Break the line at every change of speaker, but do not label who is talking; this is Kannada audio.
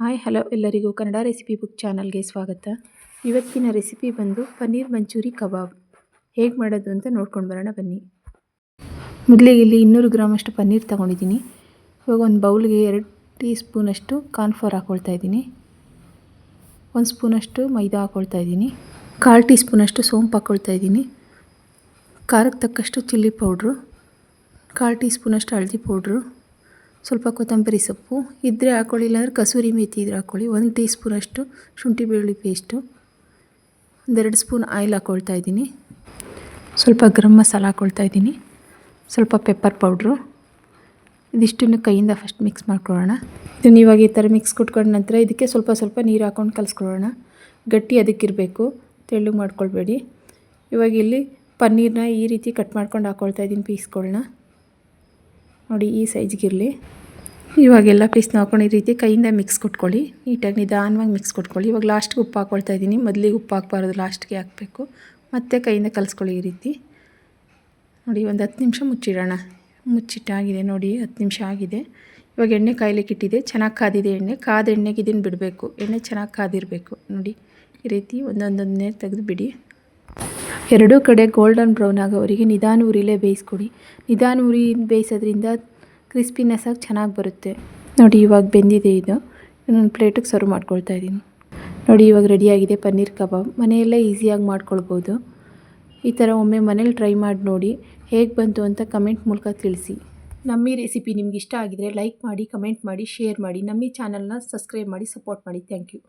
ಹಾಯ್, ಹಲೋ ಎಲ್ಲರಿಗೂ ಕನ್ನಡ ರೆಸಿಪಿ ಬುಕ್ ಚಾನಲ್ಗೆ ಸ್ವಾಗತ. ಇವತ್ತಿನ ರೆಸಿಪಿ ಬಂದು ಪನ್ನೀರ್ ಮಂಚೂರಿ ಕಬಾಬ್. ಹೇಗೆ ಮಾಡೋದು ಅಂತ ನೋಡ್ಕೊಂಡು ಬರೋಣ ಬನ್ನಿ. ಮೊದಲಿಗೆ ಇಲ್ಲಿ ಇನ್ನೂರು ಗ್ರಾಮಷ್ಟು ಪನ್ನೀರ್ ತೊಗೊಂಡಿದ್ದೀನಿ. ಇವಾಗ ಒಂದು ಬೌಲ್ಗೆ ಎರಡು ಟೀ ಸ್ಪೂನಷ್ಟು ಕಾರ್ನ್ಫ್ಲೋರ್ ಹಾಕ್ಕೊಳ್ತಾ ಇದ್ದೀನಿ. ಒಂದು ಸ್ಪೂನಷ್ಟು ಮೈದಾ ಹಾಕ್ಕೊಳ್ತಾ ಇದ್ದೀನಿ. ಕಾಲು ಟೀ ಸ್ಪೂನಷ್ಟು ಸೋಂಪು ಹಾಕ್ಕೊಳ್ತಾ ಇದ್ದೀನಿ. ಖಾರಕ್ಕೆ ತಕ್ಕಷ್ಟು ಚಿಲ್ಲಿ ಪೌಡ್ರು, ಕಾಲು ಟೀ ಸ್ಪೂನಷ್ಟು ಹಳದಿ ಪೌಡ್ರು ಸ್ವಲ್ಪ ಕೊತ್ತಂಬರಿ ಸೊಪ್ಪು ಇದ್ದರೆ ಹಾಕ್ಕೊಳ್ಳಿ ಇಲ್ಲಾಂದ್ರೆ ಕಸೂರಿ ಮೇಥಿ ಇದ್ರೆ ಹಾಕ್ಕೊಳ್ಳಿ ಒಂದು ಟೀ ಸ್ಪೂನಷ್ಟು ಶುಂಠಿ ಬೆಳ್ಳುಳ್ಳಿ ಪೇಸ್ಟು ಒಂದೆರಡು ಸ್ಪೂನ್ ಆಯಿಲ್ ಹಾಕ್ಕೊಳ್ತಾ ಇದ್ದೀನಿ. ಸ್ವಲ್ಪ ಗರಂ ಮಸಾಲ ಹಾಕ್ಕೊಳ್ತಾ ಇದ್ದೀನಿ. ಸ್ವಲ್ಪ ಪೆಪ್ಪರ್ ಪೌಡ್ರು ಇದಿಷ್ಟನ್ನು ಕೈಯಿಂದ ಫಸ್ಟ್ ಮಿಕ್ಸ್ ಮಾಡ್ಕೊಳ್ಳೋಣ. ಇದನ್ನು ಇವಾಗ ಈ ಥರ ಮಿಕ್ಸ್ ಕೊಟ್ಕೊಂಡ ನಂತರ ಇದಕ್ಕೆ ಸ್ವಲ್ಪ ಸ್ವಲ್ಪ ನೀರು ಹಾಕ್ಕೊಂಡು ಕಲಿಸ್ಕೊಳ್ಳೋಣ. ಗಟ್ಟಿ ಅದಕ್ಕಿರಬೇಕು, ತೆಳ್ಳಗೆ ಮಾಡ್ಕೊಳ್ಬೇಡಿ. ಇವಾಗ ಇಲ್ಲಿ ಪನ್ನೀರನ್ನ ಈ ರೀತಿ ಕಟ್ ಮಾಡ್ಕೊಂಡು ಹಾಕ್ಕೊಳ್ತಾ ಇದ್ದೀನಿ ಪೀಸ್ಗಳನ್ನ ನೋಡಿ ಈ ಸೈಜ್ಗಿರಲಿ ಇವಾಗೆಲ್ಲ ಪೀಸ್ನ ಹಾಕೊಂಡು ಈ ರೀತಿ ಕೈಯಿಂದ ಮಿಕ್ಸ್ ಕೊಟ್ಕೊಳ್ಳಿ. ನೀಟಾಗಿ ನಿಧಾನವಾಗಿ ಮಿಕ್ಸ್ ಕೊಟ್ಕೊಳ್ಳಿ. ಇವಾಗ ಲಾಸ್ಟ್ಗೆ ಉಪ್ಪು ಹಾಕ್ಕೊಳ್ತಾ ಇದ್ದೀನಿ. ಮೊದಲಿಗೆ ಉಪ್ಪು ಹಾಕ್ಬಾರ್ದು ಲಾಸ್ಟ್ಗೆ ಹಾಕಬೇಕು. ಮತ್ತು ಕೈಯಿಂದ ಕಲಿಸ್ಕೊಳ್ಳಿ ಈ ರೀತಿ. ನೋಡಿ, ಒಂದು ಹತ್ತು ನಿಮಿಷ ಮುಚ್ಚಿಡೋಣ. ಮುಚ್ಚಿಟ್ಟಾಗಿದೆ ನೋಡಿ, ಹತ್ತು ನಿಮಿಷ ಆಗಿದೆ. ಇವಾಗ ಎಣ್ಣೆ ಕಾಯ್ಲಿಕ್ಕೆ ಇಟ್ಟಿದೆ ಚೆನ್ನಾಗಿ ಕಾದಿದೆ ಎಣ್ಣೆ. ಕಾದ ಎಣ್ಣೆಗೆ ಇದನ್ನು ಬಿಡಬೇಕು. ಎಣ್ಣೆ ಚೆನ್ನಾಗಿ ಕಾದಿರಬೇಕು. ನೋಡಿ, ಈ ರೀತಿ ಒಂದೊಂದೊಂದನೇ ತೆಗೆದು ಬಿಡಿ ಎರಡೂ ಕಡೆ ಗೋಲ್ಡನ್ ಬ್ರೌನ್ ಆಗೋವರೆಗೆ ನಿಧಾನ ಉರಿಲೇ ಬೇಯಿಸ್ಕೊಡಿ. ನಿಧಾನ ಉರಿ ಬೇಯಿಸೋದ್ರಿಂದ ಕ್ರಿಸ್ಪಿನೆಸ್ ಆಗಿ ಚೆನ್ನಾಗಿ ಬರುತ್ತೆ. ನೋಡಿ, ಇವಾಗ ಬೆಂದಿದೆ ಇದು. ಇನ್ನೊಂದು ಪ್ಲೇಟಿಗೆ ಸರ್ವ್ ಮಾಡ್ಕೊಳ್ತಾ ಇದ್ದೀನಿ. ನೋಡಿ, ಇವಾಗ ರೆಡಿಯಾಗಿದೆ ಪನ್ನೀರ್ ಕಬಾಬ್. ಮನೆಯಲ್ಲೇ ಈಸಿಯಾಗಿ ಮಾಡ್ಕೊಳ್ಬೋದು. ಈ ಥರ ಒಮ್ಮೆ ಮನೇಲಿ ಟ್ರೈ ಮಾಡಿ ನೋಡಿ ಹೇಗೆ ಬಂತು ಅಂತ ಕಮೆಂಟ್ ಮೂಲಕ ತಿಳಿಸಿ. ನಮ್ಮ ಈ ರೆಸಿಪಿ ನಿಮ್ಗೆ ಇಷ್ಟ ಆಗಿದರೆ ಲೈಕ್ ಮಾಡಿ, ಕಮೆಂಟ್ ಮಾಡಿ, ಶೇರ್ ಮಾಡಿ. ನಮ್ಮ ಈ ಚಾನಲ್ನ ಸಬ್ಸ್ಕ್ರೈಬ್ ಮಾಡಿ, ಸಪೋರ್ಟ್ ಮಾಡಿ. Thank you.